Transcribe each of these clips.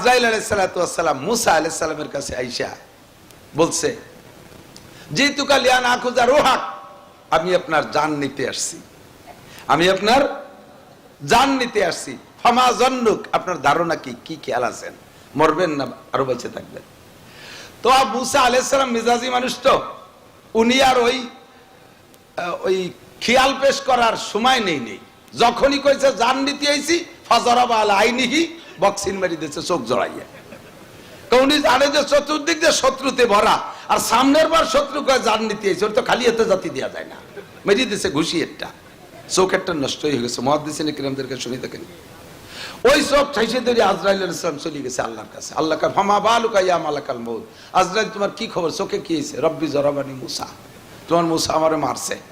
আজরাইল আলাইসালাম মুসা আলাইসালামের কাছে আইসা বলছে যে তুকা লিয়ান আখুজা রোহাক আমি আপনার জান নিতে আসছি। আমি আপনার জান নিতে আসছি। ফামা জন্নুক, আপনার ধারণা কি? কি খেয়াল আছেন? মরবেন না, আরও বেঁচে থাকবেন। তো মুসা আলাইসালাম মিজাজি মানুষ তো, উনি আর ওই ওই খেয়াল পেশ করার সময় নেই নেই। যখনই কইছে, জান নিতে আইছি, ফাজরাবা আল আইনিহি বক্সিন মারি দিয়েছে চোখ জড়াইয়া। উনি জানে যে চতুর্দিক দিয়ে শত্রুতে ভরা, আর সামনের বার শত্রু কয়ে জান নিতে আইছে ওর তো খালি এতে জাতি দেওয়া যায় না। মেরিয়ে একটা। চোখ একটা নষ্ট হয়ে গেছে মহাদিসিন কিরামদেরকে শুনি দেখেন। ওই সব ঠাইসে ধরে আজরাইল ইসলাম চলে গেছে আল্লাহর কাছে। আল্লাহ কা ফামা বালুকা ইয়া মালাকাল মউত? আজরাইল, তোমার কি খবর? চোখে কি হয়েছে? রব্বি জরাবানি মুসা। তোমার মুসা আমারে মারছে।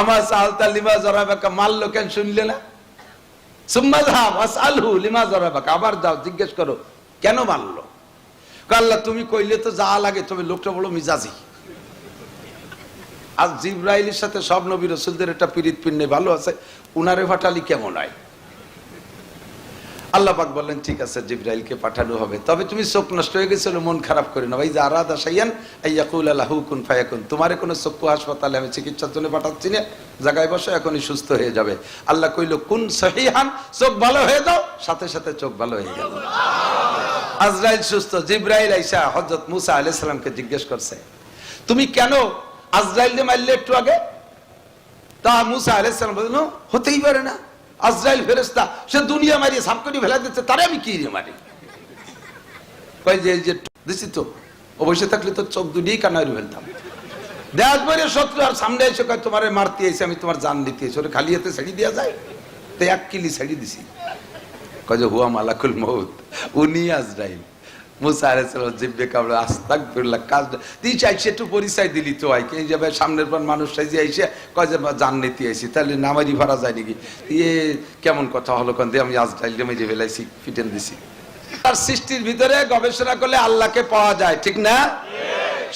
আমার সালতা লিমা জরাবাকা মারলো কেন শুনলে না সুম্মা যাও আসআলহু লিমা জরাবাকা আবার যাও, জিজ্ঞেস করো, কেন মারলো? আল্লাহ, তুমি কইলে তো যা লাগে, তবে লোকটা বলো মিজাজি। আর জিব্রাইলের সাথে সব নবী রসুলদের একটা পিরিত পিন্নে ভালো আছে। উনারে ভাটালি কেমন হয়? আল্লাহ পাক বললেন, ঠিক আছে, জিব্রাইলকে পাঠানো হবে। তবে তুমি চোখ নষ্ট হয়ে গেছিল মন খারাপ করে না। ভাই, যে আরাদা সাইয়ান আইয়াকুল আল্লাহু কুন ফায়াকুন। তোমারে কোনো চক্ষু হাসপাতালে আমি চিকিৎসার জন্য পাঠাচ্ছি না। জায়গায় বসে, এখনই সুস্থ হয়ে যাবে। আল্লাহ কইল, কুন সহিহান, চোখ ভালো হয়ে যাও। সাথে সাথে চোখ ভালো হয়ে গেল। আজরাইল সুস্থ, জিব্রাইল আইসা হযরত মুসা আলাইহিস সালামকে জিজ্ঞেস করছে, তুমি কেন আজরাইল মারলে একটু আগে? তা মুসা আলাইসালাম বললেন হতেই পারে না। আজরাইল ফেরেস্তা সে দুনিয়া মারিয়ে সাপকটি ফেলা দিচ্ছে, তারে আমি কি মারি? যে যে তো অবশ্যই থাকলে তো চোখ দুটিই কানারি ফেলতাম। দেশ বাইরে শত্রু, আর সামনে এসে কয়, তোমার মারতে এসে আমি তোমার জান দিতে এসে, ওরা খালি হাতে ছেড়ি দেওয়া যায়? তো এক কিলি ছেড়ে দিছি। কয় যে, হুয়া মালাকুল মৌত উনি আজরাইল। মুসা আলাইসালাম জিব্বে কামড়ে আস্তাক ফিরলা কাজ তুই চাইছি একটু পরিচয় দিলি তো আইকে এই যাবে সামনের পর মানুষ চাইছি আইসে কয় যে জান নিতে আইসি তাহলে নামারি ভাড়া যায় নাকি ইয়ে কেমন কথা হলো কান দিয়ে আমি আজরাইল মেরে ফেলাইছি, ফিটেন দিছি। তার সৃষ্টির ভিতরে গবেষণা করলে আল্লাহকে পাওয়া যায়, ঠিক না?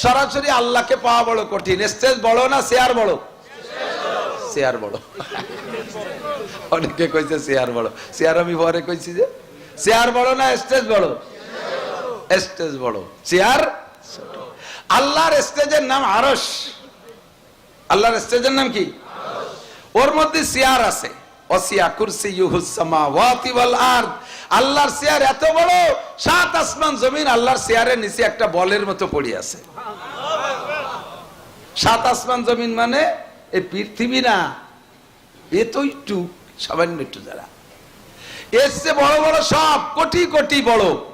সরাসরি আল্লাহকে পাওয়া বড় কঠিন। স্টেজ বড় না শেয়ার বড়? শেয়ার বড়। অনেকে কইছে শেয়ার বড়। শেয়ার আমি পরে কইছি যে শেয়ার বড় না স্টেজ বড়? স্টেজ বড়। চেয়ার আল্লাহর স্টেজের নাম আরস আল্লাহর স্টেজের নাম কি? ওর মধ্যে চেয়ার আছে। আল্লাহর চেয়ার এত বড়, সাত আসমান আল্লাহর চেয়ারের নিচে একটা বলের মতো পড়ে আছে। সাত আসমান জমিন মানে এই সামান্য একটু যারা। এসছে বড় বড় সব কোটি কোটি বড়।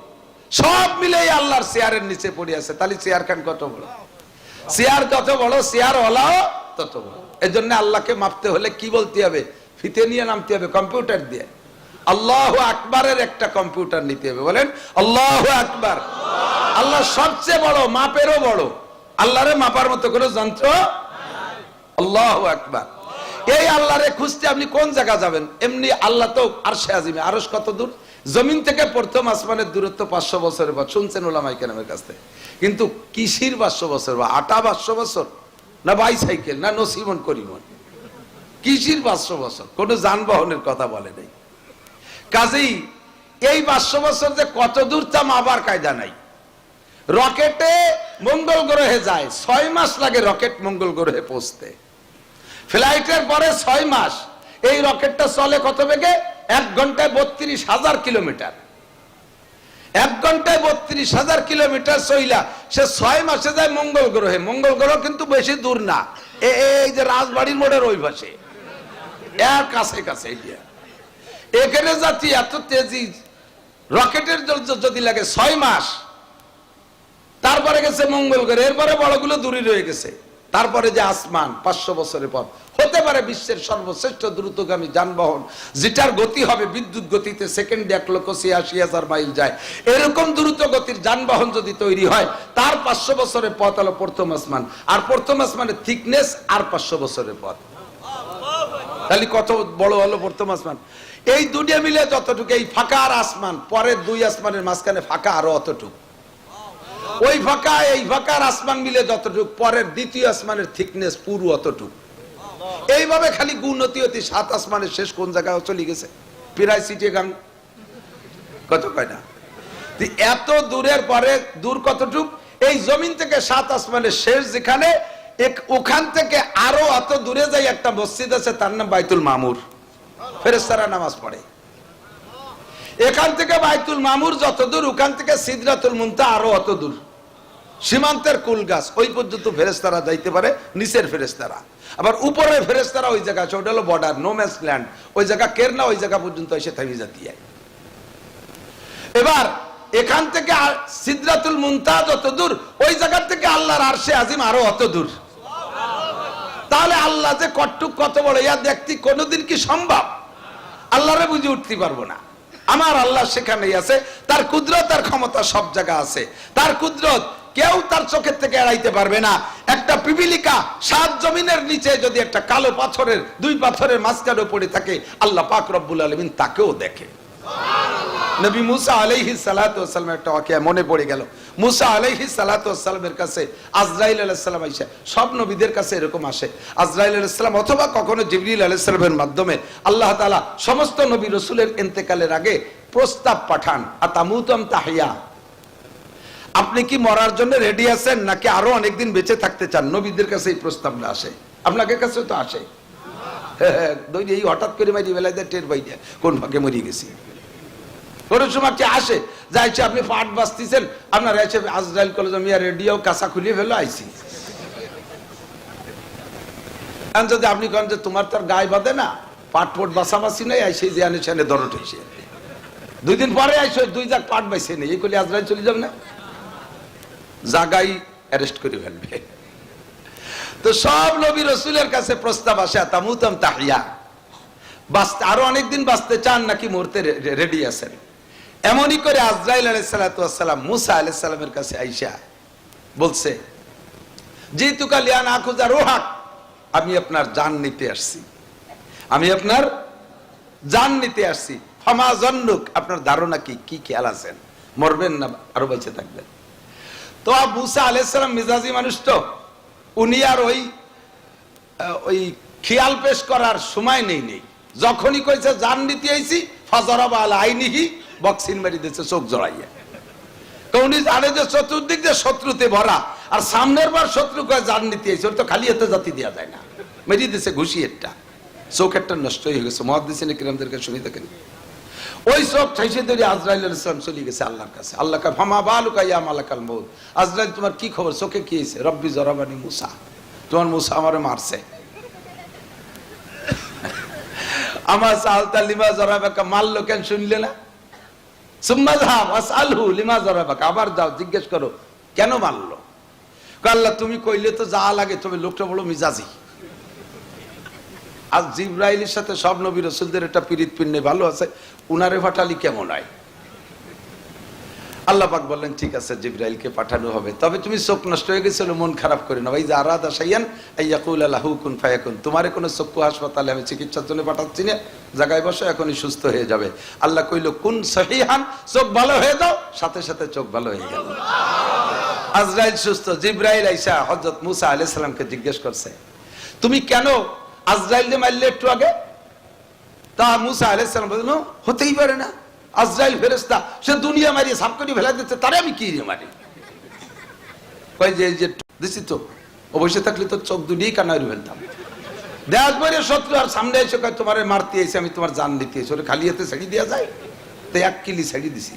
সব মিলে আল্লাহর চেয়ারের নিচে পড়ে আছে। তাহলে চেয়ার খান কত বড়? চেয়ার যত বড়, চেয়ার ওলাও তত বড়। এই জন্য আল্লাহকে মাপতে হলে কি বলতে হবে? ফিতে নিয়ে নামতে হবে, কম্পিউটার দিয়ে। আল্লাহ আকবারের একটা কম্পিউটার নিতে হবে। বলেন, আল্লাহ আকবার। আল্লাহ সবচেয়ে বড়, মাপেরও বড়। আল্লাহরে মাপার মতো কোনো যন্ত্র আল্লাহ আকবার। এই আল্লাহরে খুঁজতে আপনি কোন জায়গা যাবেন? এমনি আল্লাহ তো আরশে আজিমে। আরশ কত দূর? জমিন থেকে প্রথম আসমানের দূরত্ব পাঁচশো বছরের পর, শুনছেন ওলামাই কেনামের কাছ থেকে। কিন্তু কিসির পাঁচশো বছর বা আটা পাঁচশো বছর? না বাইসাইকেল, না নসিমন করিমন? কিসির পাঁচশো বছর? কোনো যানবাহনের কথা বলে নাই। কাজেই এই পাঁচশো বছর যে কত দূর তা মাবার কায়দা নাই। রকেটে মঙ্গল গ্রহে যায়, ছয় মাস লাগে রকেট মঙ্গল গ্রহে পৌঁছতে। ফ্লাইটের পরে ছয় মাস এই রকেটটা চলে কত বেগে? এক ঘন্টায় বত্রিশ হাজার কিলোমিটার। এক ঘন্টায় বত্রিশ হাজার কিলোমিটার চইলা সে ছয় মাসে যায় মঙ্গল গ্রহে। মঙ্গল গ্রহ কিন্তু বেশি দূর না। এই যে রাজবাড়ির মোড়ের ওই পাশে। এর কাছে কাছে। এখানে যাচ্ছি এত তেজি। রকেটের যদি লাগে ছয় মাস, তারপরে গেছে মঙ্গল গ্রহে। এরপরে বড়গুলো দূরে রয়ে গেছে। তারপরে যে আসমান, পাঁচশো বছরের পর। হতে পারে বিশ্বের সর্বশ্রেষ্ঠ দ্রুতগামী যানবাহন, যেটার গতি হবে বিদ্যুৎ গতিতে সেকেন্ডে এক লক্ষ ছিয়াশি হাজার মাইল যায়। এরকম দ্রুত গতির যানবাহন যদি তৈরি হয়, তার পাঁচশো বছরের পথ হলো প্রথম আসমান। আর প্রথম আসমানের থিকনেস আর পাঁচশো বছরের পথ। তাহলে কত বড় হলো প্রথম আসমান? এই দুনিয়া মিলে যতটুকু, এই ফাঁকা আর আসমান, পরের দুই আসমানের মাঝখানে ফাঁকা আরও অতটুকু। ওই ফাঁকা, এই ফাঁকার আসমান মিলে যতটুক, পরের দ্বিতীয় আসমানের থিকনেস পুরো অতটুক। এইভাবে খালি গুণতি অতি সাত আসমানের শেষ কোন জায়গায় চলে গেছে? প্রায় সিটে গান কত কয় না এত দূরের পরে দূর কতটুক? এই জমিন থেকে সাত আসমানের শেষ যেখানে ওখান থেকে আরও অত দূরে যাই একটা মসজিদ আছে, তার নাম বাইতুল মামুর। ফেরেস্তারা নামাজ পড়ে। এখান থেকে বাইতুল মামুর যত দূর ওখান থেকে সিদরাতুল মুনতা আরও অত দূর সীমান্তের কুল গাছ, ওই পর্যন্ত ফেরেস্তারা যাইতে পারে, নিচের ফেরেস্তারা আবার উপরে ফেরেস্তারা ওই জায়গা আছে, ওটা হলো বর্ডার নো ম্যাস ল্যান্ড ওই জায়গা কেরনা, ওই জায়গা পর্যন্ত এসে থামি যাতি এবার, এখান থেকে সিদরাতুল মুনতা যত দূর ওই জায়গা থেকে আল্লাহর আরশে আজিম আরও অত দূর তাহলে আল্লাহ যে কটুক কত বড়, ইয়া দেখতে কোনোদিন কি সম্ভব? আল্লাহরে বুঝে উঠতে পারব না। আমার আল্লাহ সেখানেই আছে তার কুদরত তার ক্ষমতা সব জায়গা আছে। তার কুদরত কেউ তার চোখের থেকে এড়াইতে পারবে না। একটা পিপিলিকা সাত জমিনের নিচে যদি একটা কালো পাথরের দুই পাথরের মাঝখানে পড়ে থাকে আল্লাহ পাক রব্বুল আলমিন তাকেও দেখে। নবী মুসা আলাইহি সালাম একটা ওয়াকিয়া মনে পড়ে গেল। মুসা আলাইহি সালাতামের কাছে আজরাইল আলাইসালাম আইসা সব নবীদের কাছে এরকম আসে। আজরাইল আলাইসালাম অথবা কখনো জিবরিল আলাইসালামের মাধ্যমে আল্লাহ তাআলা সমস্ত নবী রসুলের ইন্তেকালের আগে প্রস্তাব পাঠান আতামুতম তাহিয়া। আপনি কি মরার জন্য রেডি আছেন নাকি আরও অনেকদিন বেঁচে থাকতে চান? নবীদের কাছে এই প্রস্তাবটা আসে। আপনাকে কাছে তো আসে। হ্যাঁ, দুই এই হঠাৎ করে মারি বেলায় টের পাই কোন ভাগে মরিয়ে গেছি। সময় আসে যাইছে আপনি পাট বাঁচতেছেন আপনার এসে আজরাইল কলেজ মিয়া রেডিও কাঁচা খুলিয়ে ফেলো আইসি। যদি আপনি কন যে তোমার তার গায়ে বাঁধে না পাট পোট বাসাবাসি নাই, আইসে যে আনে সেনে দরট হয়েছে দুই দিন পরে আইসো, দুই যাক পাট বাইছে নেই এই করলে আজরাইল চলে যাবে না? জাগাই অ্যারেস্ট করে ফেলবে। তো সব নবী রসুলের কাছে প্রস্তাব আসে তামুতম তাহিয়া। বাঁচতে আরও অনেকদিন বাঁচতে চান নাকি মরতে রেডি আছেন? এমনই করে আজরাইল আলাইসালাম মুসা আলাইসালামের কাছে আইসা বলছে, যেহেতু কালিয়ান আখুজা রোহাক, আমি আপনার জান নিতে আসছি। আমি আপনার জান নিতে আসছি। জন্নুক আপনার ধারণা কি? কি খেয়াল আছেন? মরবেন না, আরও বেঁচে থাকবেন। তো মুসা আলাইসালাম মিজাজি মানুষ তো। উনি আর ওই ওই খেয়াল পেশ করার সময় নেই নেই। যখনই কইছে, জান নিতে আইছি, ফজরাবা আল আইনিহি বক্সিন মারি দিয়েছে, চোখ জড়াইয়া। উনি জানে যে চতুর্দিক যে শত্রুতে ভরা, আর সামনের বার শত্রু কয়ে জান নিতে আইছে ওর তো খালি এতে জাতি দেওয়া যায় না। মেরি দিছে চোখ একটা নষ্ট হয়ে গেছে মহাদ দিছে না কিরামদেরকে শুনি দেখেন। ওই সব ঠাইসে ধরে আজরাইল ইসলাম চলে গেছে আল্লাহর কাছে। আল্লাহ কা ফামা বালুকা ইয়া মালাকাল মউত। আজরাইল, তোমার কি খবর? চোখে কি হয়েছে? রব্বি জরাবানি মুসা। তোমার মুসা আমারে মারছে। আমার সালতা লিমা জরাবাকা মারলো কেন শুনলে না সুম্মা যাহাব আসআলহু লিমা জরাবাকা আবার যাও, জিজ্ঞেস করো, কেন মারলো? আল্লাহ, তুমি কইলে তো যা লাগে, তবে লোকটা বড় মিজাজি। আর জিব্রাইলের সাথে সব নবী রসুলদের একটা পিরিত পিন্নে ভালো আছে, উনারে ফাটালি কেমন হয়? আল্লাহ পাক বললেন, ঠিক আছে, জিব্রাইলকে পাঠানো হবে। তবে তুমি চোখ নষ্ট হয়ে গেছিল, মন খারাপ করে না ভাই যে, আরাদা সাইয়ান আইয়াকুল আল্লাহু কুন ফায়াকুন। তোমারে কোনো চক্ষু হাসপাতালে আমি চিকিৎসার জন্য পাঠাচ্ছি না। জায়গায় বসে, এখনই সুস্থ হয়ে যাবে। আল্লাহ কইল, কুন সহিহান, চোখ ভালো হয়ে যাও। সাথে সাথে চোখ ভালো হয়ে গেল। আজরাইল সুস্থ, জিব্রাইল আইসা হযরত মুসা আলাইহিস সালামকে জিজ্ঞেস করছে, তুমি কেন আজরাইল মারলে একটু আগে? তা মুসা আলাইহিস সালাম বলল হতেই পারে না। আজরাইল ফেরেস্তা সে দুনিয়া মারিয়ে সাপ করে ফেলা দিচ্ছে, তারে আমি কি মারি? কয় যে যে তো, অবশ্যই থাকলে তো চোখ দুটিই কান্নারি ফেলতাম। দেশ শত্রু, আর সামনে এসে কয়, তোমার মারতে এসে আমি তোমার জান দিতে এসে, ওরে খালি হাতে ছেড়ে দেওয়া যায় তো এক কিলি ছেড়ে দিছি।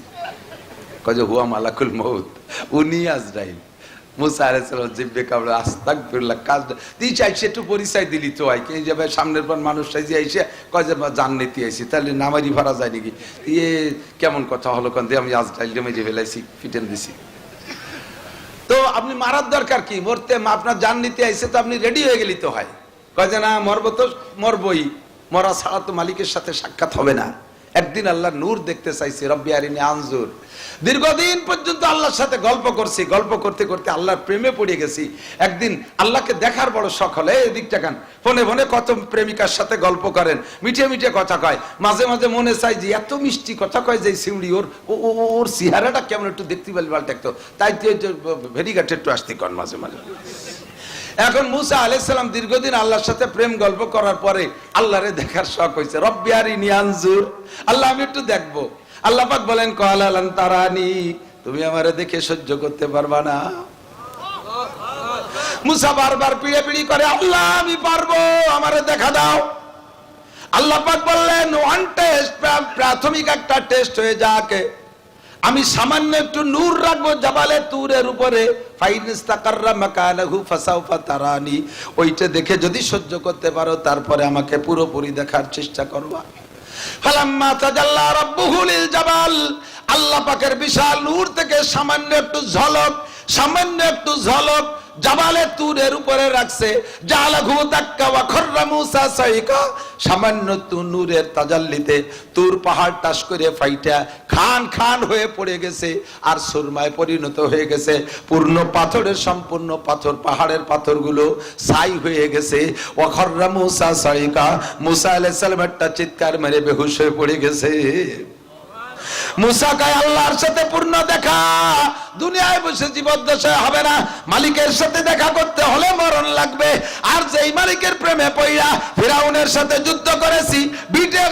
কয় যে, হুয়া মালাকুল মৌত উনি আজরাইল। একটু পরিচয় দিলি তো সামনের পর মানুষ সাইজে আইসে কয় যে তাহলে যায় নাকি? কেমন কথা হলো আমি ফিটেন দিছি। তো আপনি মারার দরকার কি? মরতে আপনার জান নিতে আইসে তো আপনি রেডি হয়ে গেলি তো হয় কয় যে, না, মরবো তো, মরবই। মরা ছাড়া তো মালিকের সাথে সাক্ষাৎ হবে না। একদিন আল্লাহ নূর দেখতে চাইছি, রব্বি আরিনি আনজুর। দীর্ঘদিন পর্যন্ত আল্লাহর সাথে গল্প করছি, গল্প করতে করতে আল্লাহর প্রেমে পড়ে গেছি। একদিন আল্লাহকে দেখার বড় শখ হলে এদিকটা কেন? ফোনে ফোনে কত প্রেমিকার সাথে গল্প করেন, মিঠে মিঠে কথা কয়। মাঝে মাঝে মনে চাই যে, এত মিষ্টি কথা কয় যে সিউড়ি, ওর ওর চেহারাটা কেমন একটু দেখতে পারলে ভালো তাই তুই ভেরিঘাটে একটু আসতে কন মাঝে মাঝে। এখন মুসা আলাইসাল্লাম দীর্ঘদিন আল্লাহর সাথে প্রেম গল্প করার পরে আল্লাহরে দেখার শখ হয়েছে রব্বিয়ারি নিয়ানজুর আল্লাহ, আমি একটু দেখব। আল্লাহ পাক বলেন কলালান তারানি, তুমি আমারে দেখে সহ্য করতে পারবা না। মুসা বারবার পিড়ে পিড়ি করে, আল্লাহ, আমি পারব, আমারে দেখা দাও। আল্লাহ পাক বললেন ওয়ান টেস্ট প্রাথমিক একটা টেস্ট হয়ে যাকে। আমি সামান্য একটু নূর রাখব জাবালে তুরের উপরে। ওইটা দেখে যদি সহ্য করতে পারো, তারপরে আমাকে পুরোপুরি দেখার চেষ্টা করবা। আল্লাপাকের বিশাল নূর থেকে সামান্য একটু ঝলক, সামান্য একটু ঝলক জাবালে তুরের উপরে রাখছে। জালাঘু দাক্কা ওয়া খররা মুসা সাইকা। সামান্য নূরের তাজাল্লিতে তুর পাহাড় টাস করে ফাইটা খান খান হয়ে পড়ে গেছে আর সুরমায় পরিণত হয়ে গেছে। পূর্ণ পাথরের সম্পূর্ণ পাথর, পাহাড়ের পাথরগুলো ছাই হয়ে গেছে। ওয়াখররা মুসা সাইকা। মুসা আলাইহিস সালাম একটা চিৎকার মেরে বেহুশ হয়ে পড়ে গেছে। মুসা কয়, আল্লাহর সাথে পূর্ণ দেখা। দুনিয়ায় বসে জীবদ্দশায় হবে না। মালিকের সাথে দেখা করতে হলে মরণ লাগবে। আর যেই মালিকের প্রেমে পইরা ফিরাউনের সাথে যুদ্ধ করেছি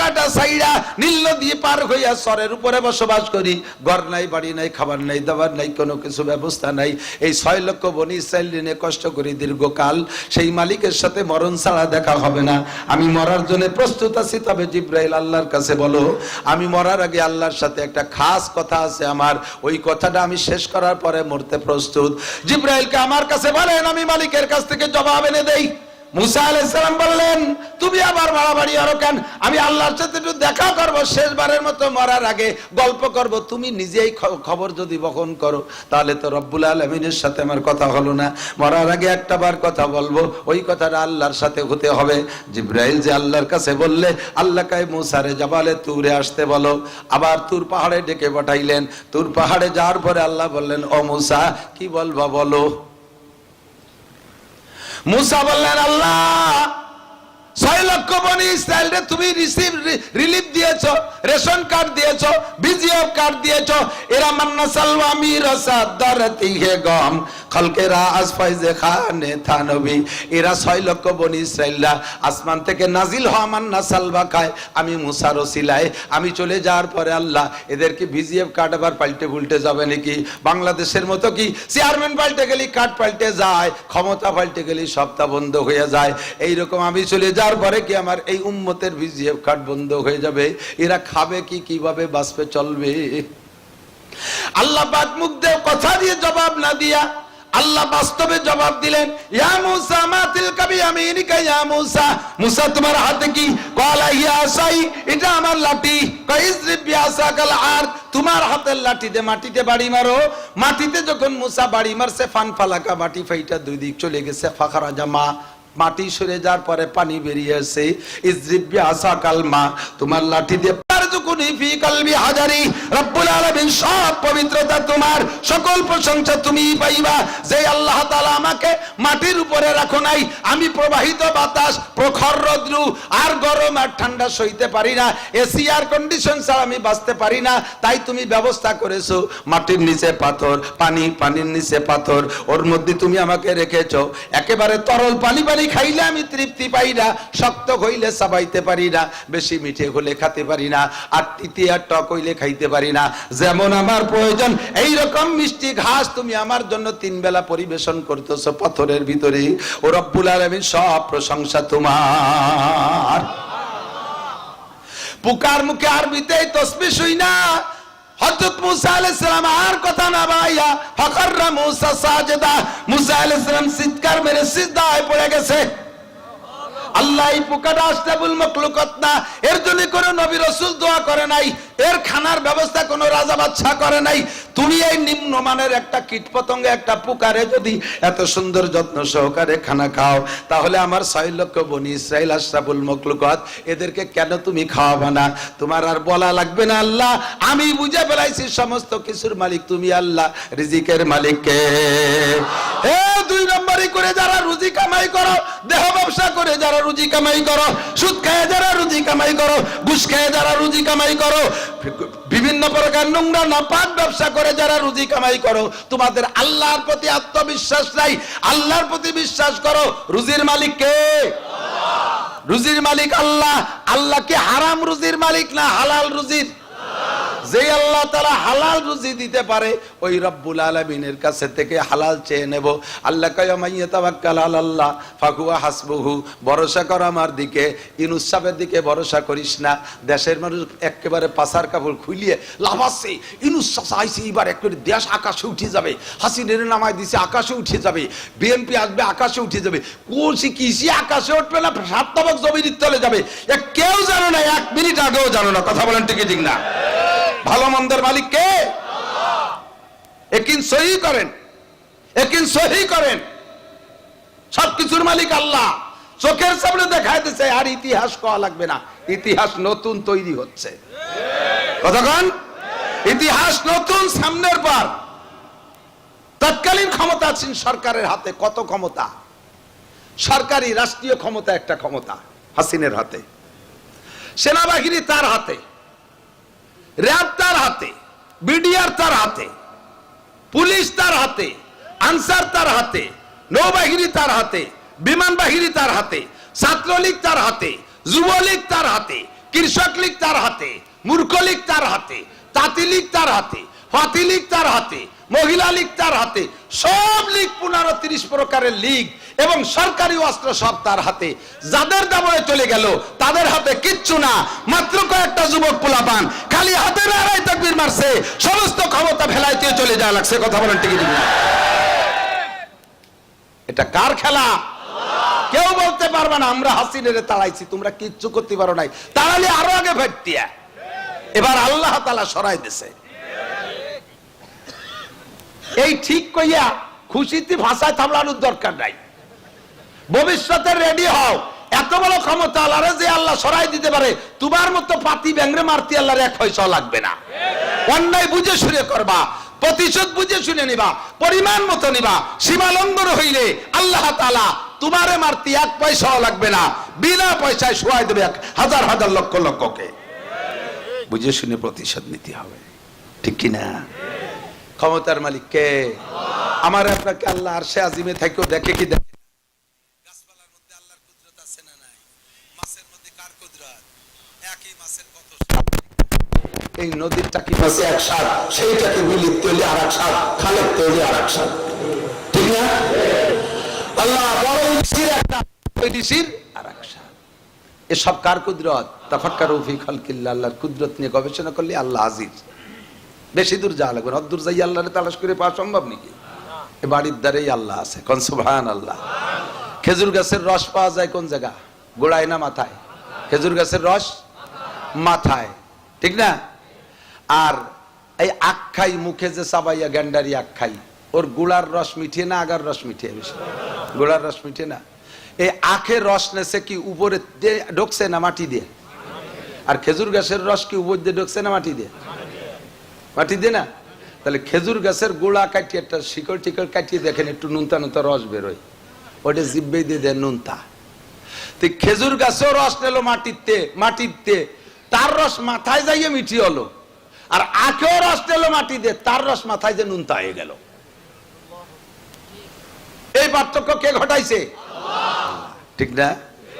কাটা সাইরা নীল নদী পার হইয়া সরের উপরে বসবাস করি। ঘর নাই, বাড়ি নাই, খাবার নাই, দাবার নাই, কোনো কিছু ব্যবস্থা নাই। এই ছয় লক্ষ বনি ইসরায়েল নিয়ে কষ্ট করি দীর্ঘকাল। সেই মালিকের সাথে মরণ ছাড়া দেখা হবে না। আমি মরার জন্য প্রস্তুত আছি, তবে জিব্রাইল আল্লাহর কাছে বলো, আমি মরার আগে আল্লাহর সাথে একটা খাস কথা আছে আমার। ওই কথাটা আমি শেষ করার পরে মরতে প্রস্তুত। জিব্রাইলকে আমার কাছে বলেন, আমি মালিকের কাছ থেকে জবাব এনে দেই। মুসা আলাইসালাম বললেন, তুমি আবার বাড়াবাড়ি আরও কেন? আমি আল্লাহর সাথে একটু দেখা করব, শেষবারের মতো মরার আগে গল্প করব। তুমি নিজেই খবর যদি বহন করো, তাহলে তো রব্বুল আলমিনের সাথে আমার কথা হলো না। মরার আগে একটা বার কথা বলব, ওই কথাটা আল্লাহর সাথে হতে হবে। জিব্রাইল যে আল্লাহর কাছে বললে, আল্লাহ কাই মুসারে জাবালে তুরে আসতে বলো। আবার তুর পাহাড়ে ডেকে পাঠাইলেন। তুর পাহাড়ে যাওয়ার পরে আল্লাহ বললেন, ও মুসা, কি বলবা বলো? মুসা বললেন, আল্লাহ, ছয় লক্ষ বনি ইসরায়েলরে তুমি রিসিভ রিলিফ দিয়েছ, রেশন কার্ড দিয়েছ বিজিএফ কার্ড দিয়েছ। এরা মান্না সালওয়া মিরাসা দরতি হে গম। খলকেরা আসফাইজে খানে থানবি এরা ছয় লক্ষ বনি ইসরায়েলরা আসমান থেকে নাজিল হওয়া মান্না সালবা খায়। আমি মুসার ওসিলায় আমি চলে যাওয়ার পরে আল্লাহ এদেরকে ভিজিএফ কার্ড আবার পাল্টে উল্টে যাবে নাকি? বাংলাদেশের মতো কি? চেয়ারম্যান পাল্টে গেলি কার্ড পাল্টে যায়। ক্ষমতা পাল্টে গেলি সপ্তাহ বন্ধ হয়ে যায়। এইরকম আমি চলে যাওয়ার পরে কি আমার এই উম্মতের ভিজিএফ কার্ড বন্ধ হয়ে যাবে? এরা খাবে কি, কীভাবে বাঁচবে, চলবে? আল্লাহ পাক মুখ দিয়ে কথা দিয়ে জবাব না দিয়া আল্লাহ বাস্তবে জবাব দিলেন, ইয়া মুসা, মা তিলকা বিয়ামিনিকা, ইয়া মুসা। মুসা, তোমার হাতে কি কলা, ইয়া সাই? এটা আমার লাঠি। কাইজরিব বিয়াসাকাল আর, তোমার হাতের লাঠিতে মাটিতে বাড়ি মারো। মাটিতে যখন মুসা বাড়ি মারছে, ফান ফালাকা মাটি ফাইটা দুই দিক চলে গেছে, ফাখারা জামা। মাটি সরে যাওয়ার পরে পানি বেরিয়ে আসে ইজরিব বিয়াসাকাল মা, তোমার লাঠি দিয়ে মাটির উপরে রাখো নাই, আমি প্রবাহিত বাতাস, প্রখর রৌদ্র আর গরম আর ঠান্ডা সইতে পারি না। এসি আর কন্ডিশন ছাড়া আমি বাঁচতে পারি না। তাই তুমি ব্যবস্থা করেছ, মাটির নিচে পাথর, পানি, পানির নিচে পাথর, ওর মধ্যে তুমি আমাকে রেখেছো। একেবারে তরল পানি পানি খাইলে আমি তৃপ্তি পাই না, শক্ত হইলে চাবাইতে পারি না, বেশি মিঠে হলে খেতে পারি না। আর তিতি আর টক হইলে খাইতে পারি না। যেমন আমার প্রয়োজন এই রকম মিষ্টি ঘাস তুমি আমার জন্য তিন বেলা পরিবেশন করতেছো পাথরের ভিতরে। ও রব্বুল আলামিন, সব প্রশংসা তোমার। পুকার মুখে আরবিতে তসবি শুই না। হযরত মুসা আলাইহিস সালাম আর কথা না ফাকাররা মুসা সাজদা। মুসা আলাইহিস সালাম মেরে সিজদায় পড়ে গেছে। আল্লাহ না। এর জন্য কোনো নবী রসুল দোয়া করে নাই। এর খানার ব্যবস্থা কোনো রাজা বাদশা করে নাই। তুমি এই নিম্নমানের একটা কীট পতঙ্গে একটা পোকারে যদি এত সুন্দর যত্ন সহকারে খানা খাও, তাহলে আমার ছয় লক্ষ বনি ইসরাইল আশরাফুল মখলুকত। এদেরকে কেন তুমি খাওয়াবা না? তোমার আর বলা লাগবে না আল্লাহ। আমি বুঝে ফেলাইছি, সমস্ত কিছুর মালিক তুমি আল্লাহ, রিজিকের মালিককে। এ, দুই নম্বরই করে যারা রুজি কামাই করো, দেহ ব্যবসা করে যারা রুজি কামাই করো, সুদ খায় যারা রুজি কামাই করো, ঘুষ খায় যারা রুজি কামাই করো, বিভিন্ন প্রকার নোংরা, নাপাক ব্যবসা করে যারা রুজি কামাই করো, তোমাদের আল্লাহর প্রতি আত্মবিশ্বাস নাই। আল্লাহর প্রতি বিশ্বাস করো, রুজির মালিক কে? রুজির মালিক আল্লাহ। আল্লাহ কি হারাম রুজির মালিক না হালাল রুজির? যে আল্লাহ তারা হালাল রুজি দিতে পারে, ওই রব্বুল আলমিনের কাছে থেকে হালাল চেয়ে নেব। আল্লাহ কায়ামাইয়া আল্লাহ ফাকুয়া হাসবুহু, ভরসা কর আমার দিকে ইনুস সাহেবের দিকে ভরসা করিস না। দেশের মানুষ একেবারে পাসার কাপড় খুলিয়ে লাভাচ্ছে ইনুস চাষা আইসি এবার একবারে দেশ আকাশে উঠে যাবে, হাসিনের নামায় দিছে, আকাশে উঠে যাবে, বিএনপি আসবে, আকাশে উঠে যাবে কোসি কিসি আকাশে উঠবে না সাত সাতটাবক জমির তলে যাবে কেউ জানো না, এক মিনিট আগেও জানো না, কথা বলেন ঠিক ঠিক না? ভালো মন্দের মালিক কে? একিন সহি করেন। একিন সহি করেন। সবকিছুর মালিক আল্লাহ। চোখের সামনে দেখাই দিচ্ছে আর ইতিহাস কওয়া লাগবে না। ইতিহাস নতুন তৈরি হচ্ছে। কতক্ষণ ইতিহাস নতুন সামনের পর। তৎকালীন ক্ষমতা আছেন সরকারের হাতে। কত ক্ষমতা? সরকারি রাষ্ট্রীয় ক্ষমতা একটা ক্ষমতা, হাসিনের হাতে। সেনাবাহিনী তার হাতে। র্যাব তার হাতে বিডিআর তার হাতে পুলিশ তার হাতে আনসার তার হাতে নৌবাহিনী তার হাতে বিমান বাহিনী তার হাতে ছাত্রলীগ তার হাতে যুবলীগ তার হাতে কৃষক লীগ তার হাতে তার হাতে তার হাতে তার হাতে মহিলা লীগ তার হাতে সব লীগ পনেরো তিরিশ প্রকারের লীগ এবং সরকারি অস্ত্র সব তার হাতে যাদের দাবয়ে চলে গেল তাদের হাতে কিচ্ছু না মাত্র কয়েকটা যুবক পোলাপান খালি হাতে আড়াই তকবির মারছে। সমস্ত ক্ষমতা ফেলাইতে চলে যাওয়া লাগছে, কথা বলেন টিকিট এটা কার খেলা? কেউ বলতে পারবে না, আমরা হাসিনের তাড়াইছি, তোমরা কিচ্ছু করতে পারো নাই। তাড়ালে আরও আগে ফেটিয়া এবার আল্লাহ তালা সরাই দিছে। এই ঠিক কইয়া খুশিতে ভাষায় থামলানোর দরকার নাই। ভবিষ্যতে রেডি হও। এত বড় ক্ষমতা আল্লাহরে যে আল্লাহ সরাই দিতে পারে, তোমার মতো পাতি ব্যাংরে মারতি আল্লাহর এক পয়সা লাগবে না। অন্যায় বুঝে শুনে করবা, প্রতিশোধ বুঝে শুনে নিবা, পরিমাণ মতো নিবা, সীমা লঙ্ঘন হইলে আল্লাহ তালা তোমারে মারতি এক পয়সাও লাগবে না, বিনা পয়সায় শোয়াই দেবে হাজার হাজার লক্ষ লক্ষকে। বুঝে শুনে প্রতিশোধ নিতে হবে। ঠিক কিনা ক্ষমতার মালিক কে আমার আপনাকে আল্লাহ আর সে আজিমে থেকেও দেখে কি দেখে গাছপালার মধ্যে আল্লাহর কুদরত আছে না নাই মাছের মধ্যে কার কুদরত একই মাছের কত এই নদীর টাকি মাছে এক সার সেই টাকি বিলিপ তৈরি আর এক সার খালের তৈরি আর এক সার ঠিক না? আল্লাহ বড় একটা আর এক সার এসব কার কুদরত? তাফাক্কার ফি খালকিল্লাহ, আল্লাহর কুদরত নিয়ে গবেষণা করলে আল্লাহ আজিজ। বেশি দূর যাওয়া লাগবে না। যাই আল্লাহরে তালাশ করে পাওয়া সম্ভব নাকি? এ বাড়ির দ্বারেই আল্লাহ আছে, কোন আল্লাহ খেজুর গাছের রস পাওয়া যায় কোন জায়গা? গোড়ায় না মাথায়? খেজুর গাছের রস মাথায়। ঠিক না? আর এই আখাই মুখে যে চাবাইয়া গ্যান্ডারি আখাই ওর গুড়ার রস মিঠিয়ে না আগার রস মিঠিয়ে বেশি? গুড়ার রস মিঠিয়ে না? এই আখের রস নেছে কি উপরে ঢুকছে না মাটি দিয়ে? আর খেজুর গাছের রস কি উপর দিয়ে ঢুকছে না মাটি দিয়ে? মাটি দিয়ে না? তাহলে খেজুর গাছের গোড়া কাটিয়ে একটা শিকড় টিকড় কাটিয়ে দেখেন, একটু নুনতা নুনতা রস বেরোয়। ওটা জিব্বে দিয়ে দেয় নুনতা। তো খেজুর গাছেও রস নিলো মাটিতে মাটিতে। তার রস মাথায় যাইয়ে মিঠি হলো। আর আখেও রস তেল মাটি দিয়ে তার রস মাথায় যে নুনতা হয়ে গেল। এই পার্থক্য কে ঘটাইছে? ঠিক না?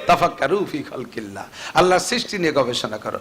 তাফাক্কারু ফি খালকিল্লাহ। আল্লাহর সৃষ্টি নিয়ে গবেষণা করো।